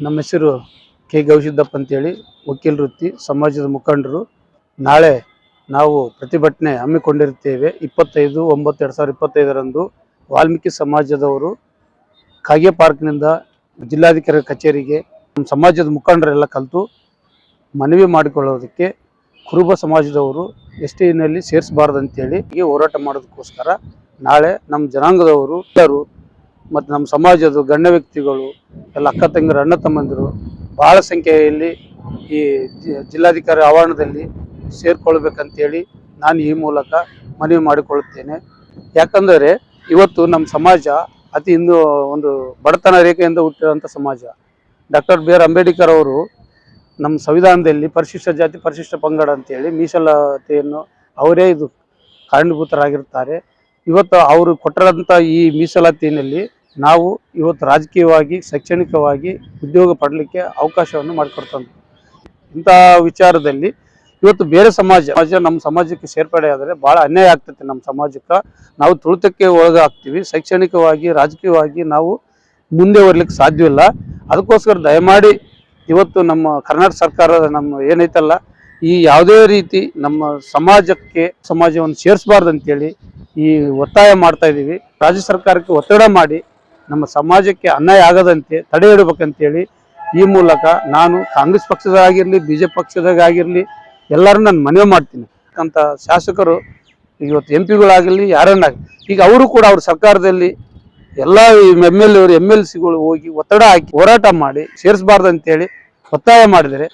ನಮ್ಮ ಹೆಸರು ಕೆ ಗವಿಸಿದ್ದಪ್ಪ ಅಂತೇಳಿ, ವಕೀಲ ವೃತ್ತಿ, ಸಮಾಜದ ಮುಖಂಡರು. ನಾಳೆ ನಾವು ಪ್ರತಿಭಟನೆ ಹಮ್ಮಿಕೊಂಡಿರುತ್ತೇವೆ ಇಪ್ಪತ್ತೈದು, ಒಂಬತ್ತು, ಎರಡು ಸಾವಿರದ ಇಪ್ಪತ್ತೈದರಂದು ವಾಲ್ಮೀಕಿ ಸಮಾಜದವರು ಕಾಗೆ ಪಾರ್ಕ್ನಿಂದ ಜಿಲ್ಲಾಧಿಕಾರಿ ಕಚೇರಿಗೆ ನಮ್ಮ ಸಮಾಜದ ಮುಖಂಡರೆಲ್ಲ ಕಲಿತು ಮನವಿ ಮಾಡಿಕೊಳ್ಳೋದಕ್ಕೆ ಕುರುಬ ಸಮಾಜದವರು ಎಸ್ ಟಿನಲ್ಲಿ ಸೇರಿಸಬಾರ್ದು ಅಂತೇಳಿ ಹೀಗೆ ಹೋರಾಟ ಮಾಡೋದಕ್ಕೋಸ್ಕರ ನಾಳೆ ನಮ್ಮ ಜನಾಂಗದವರು ಎಲ್ಲರೂ ಮತ್ತು ನಮ್ಮ ಸಮಾಜದ ಗಣ್ಯ ವ್ಯಕ್ತಿಗಳು ಎಲ್ಲ ಅಕ್ಕ ತಂಗಿರು ಅಣ್ಣ ತಮ್ಮಂದಿರು ಬಹಳ ಸಂಖ್ಯೆಯಲ್ಲಿ ಈ ಜಿಲ್ಲಾಧಿಕಾರಿ ಆವರಣದಲ್ಲಿ ಸೇರ್ಕೊಳ್ಬೇಕಂತೇಳಿ ನಾನು ಈ ಮೂಲಕ ಮನವಿ ಮಾಡಿಕೊಳ್ಳುತ್ತೇನೆ. ಯಾಕಂದರೆ ಇವತ್ತು ನಮ್ಮ ಸಮಾಜ ಅತಿ ಇಂದು ಒಂದು ಬಡತನ ರೇಖೆಯಿಂದ ಹುಟ್ಟಿರುವಂಥ ಸಮಾಜ. ಡಾಕ್ಟರ್ ಬಿ ಆರ್ ಅಂಬೇಡ್ಕರ್ ಅವರು ನಮ್ಮ ಸಂವಿಧಾನದಲ್ಲಿ ಪರಿಶಿಷ್ಟ ಜಾತಿ, ಪರಿಶಿಷ್ಟ ಪಂಗಡ ಅಂತೇಳಿ ಮೀಸಲಾತಿಯನ್ನು ಅವರೇ ಇದು ಕಾರಣೀಭೂತರಾಗಿರ್ತಾರೆ ಇವತ್ತು ಅವರು ಕೊಟ್ಟಿರೋಂಥ ಈ ಮೀಸಲಾತಿನಲ್ಲಿ ನಾವು ಇವತ್ತು ರಾಜಕೀಯವಾಗಿ, ಶೈಕ್ಷಣಿಕವಾಗಿ ಉದ್ಯೋಗ ಪಡಲಿಕ್ಕೆ ಅವಕಾಶವನ್ನು ಮಾಡಿಕೊಡ್ತಂತ ಇಂಥ ವಿಚಾರದಲ್ಲಿ ಇವತ್ತು ಬೇರೆ ಸಮಾಜ ಸಮಾಜ ನಮ್ಮ ಸಮಾಜಕ್ಕೆ ಸೇರ್ಪಡೆ ಆದರೆ ಭಾಳ ಅನ್ಯಾಯ ಆಗ್ತೈತೆ ನಮ್ಮ ಸಮಾಜಕ್ಕೆ. ನಾವು ತುಳಿತಕ್ಕೆ ಒಳಗಾಗ್ತೀವಿ. ಶೈಕ್ಷಣಿಕವಾಗಿ, ರಾಜಕೀಯವಾಗಿ ನಾವು ಮುಂದೆ ಬರಲಿಕ್ಕೆ ಸಾಧ್ಯವಿಲ್ಲ. ಅದಕ್ಕೋಸ್ಕರ ದಯಮಾಡಿ ಇವತ್ತು ನಮ್ಮ ಕರ್ನಾಟಕ ಸರ್ಕಾರ ನಮ್ಮ ಏನೈತಲ್ಲ, ಈ ಯಾವುದೇ ರೀತಿ ನಮ್ಮ ಸಮಾಜಕ್ಕೆ ಸಮಾಜವನ್ನು ಸೇರಿಸಬಾರ್ದು ಅಂತೇಳಿ ಈ ಒತ್ತಾಯ ಮಾಡ್ತಾ ಇದ್ದೀವಿ. ರಾಜ್ಯ ಸರ್ಕಾರಕ್ಕೆ ಒತ್ತಡ ಮಾಡಿ ನಮ್ಮ ಸಮಾಜಕ್ಕೆ ಅನ್ಯಾಯ ಆಗದಂತೆ ತಡೆ ಹಿಡಬೇಕಂತೇಳಿ ಈ ಮೂಲಕ ನಾನು ಕಾಂಗ್ರೆಸ್ ಪಕ್ಷದಾಗಿರಲಿ ಬಿ ಜೆ ಪಕ್ಷದಾಗಿರಲಿ ಎಲ್ಲರೂ ನಾನು ಮನವಿ ಮಾಡ್ತೀನಿ. ಅಂತ ಶಾಸಕರು ಇವತ್ತು ಎಂ ಪಿಗಳಾಗಲಿ ಯಾರನ್ನಾಗಲಿ, ಈಗ ಅವರು ಕೂಡ ಅವ್ರ ಸರ್ಕಾರದಲ್ಲಿ ಎಲ್ಲ ಎಂ ಎಲ್ ಎವರು ಎಂ ಎಲ್ ಸಿಗಳು ಹೋಗಿ ಒತ್ತಡ ಹಾಕಿ ಹೋರಾಟ ಮಾಡಿ ಸೇರಿಸಬಾರ್ದು ಅಂತೇಳಿ ಒತ್ತಾಯ ಮಾಡಿದರೆ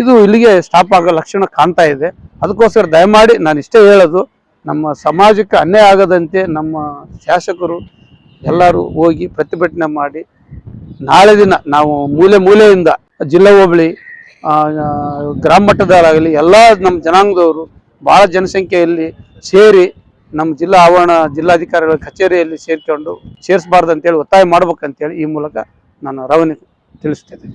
ಇದು ಇಲ್ಲಿಗೆ ಸ್ಟಾಪ್ ಆಗೋ ಲಕ್ಷಣ ಕಾಣ್ತಾ ಇದೆ. ಅದಕ್ಕೋಸ್ಕರ ದಯಮಾಡಿ ನಾನು ಇಷ್ಟೇ ಹೇಳೋದು, ನಮ್ಮ ಸಮಾಜಕ್ಕೆ ಅನ್ಯಾಯ ಆಗದಂತೆ ನಮ್ಮ ಶಾಸಕರು ಎಲ್ಲರೂ ಹೋಗಿ ಪ್ರತಿಭಟನೆ ಮಾಡಿ ನಾಳೆ ದಿನ ನಾವು ಮೂಲೆ ಮೂಲೆಯಿಂದ ಜಿಲ್ಲಾ ಹೋಬಳಿ ಗ್ರಾಮ ಮಟ್ಟದಲ್ಲಾಗಲಿ ಎಲ್ಲ ನಮ್ಮ ಜನಾಂಗದವರು ಭಾಳ ಜನಸಂಖ್ಯೆಯಲ್ಲಿ ಸೇರಿ ನಮ್ಮ ಜಿಲ್ಲಾ ಆವರಣ ಜಿಲ್ಲಾಧಿಕಾರಿಗಳ ಕಚೇರಿಯಲ್ಲಿ ಸೇರಿಕೊಂಡು ಸೇರಿಸಬಾರ್ದು ಅಂತೇಳಿ ಒತ್ತಾಯ ಮಾಡ್ಬೇಕಂತೇಳಿ ಈ ಮೂಲಕ ನಾನು ರವನಿ ತಿಳಿಸ್ತೇನೆ